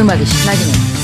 음악이 신나긴 해.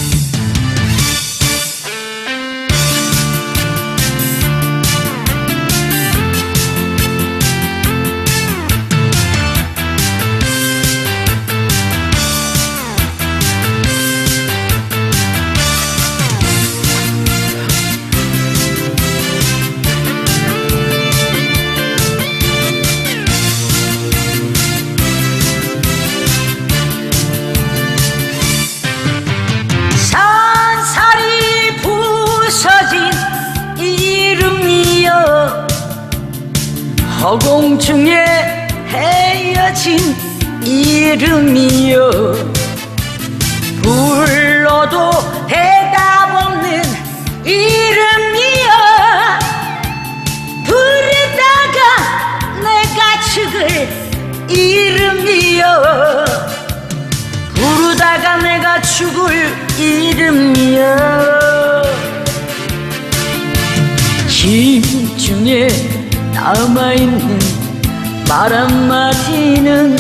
공중에 헤어진 이름이여 불러도 대답 없는 이름이여 부르다가 내가 죽을 이름이여 부르다가 내가 죽을 이름이야 심중에 남아있는 말 한마디는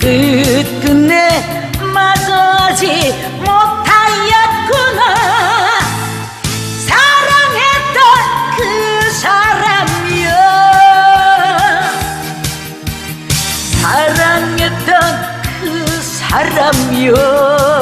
끝끝내 마주하지 못하였구나. 사랑했던 그 사람이여. 사랑했던 그 사람이여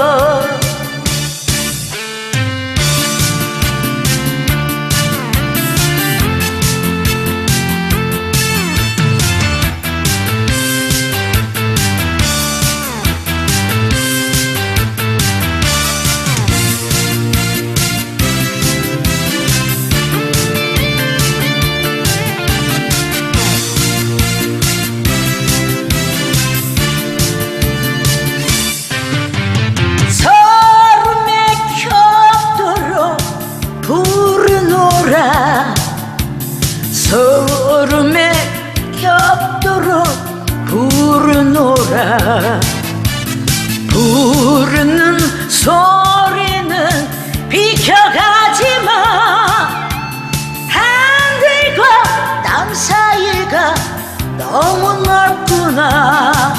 부르노라 부르는 소리는 비켜가지 마. 하늘과 땅 사이가 너무 넓구나.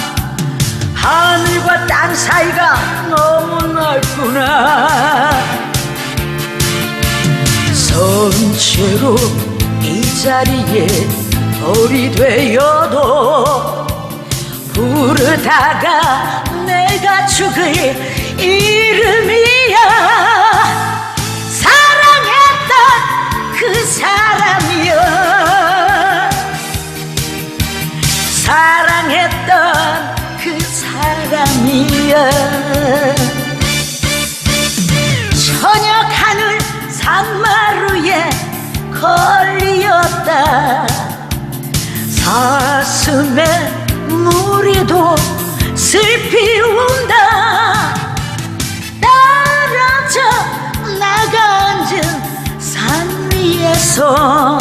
하늘과 땅 사이가 너무 넓구나. 선체로 이 자리에 돌이 되어도 부르다가 내가 죽을 이름이야. 사랑했던 그 사람이여. 사랑했던 그 사람이야 저녁 하늘 산마루에 걸리었다. 사슴에 슬피 운다. 떨어져 나가 앉은 산 위에서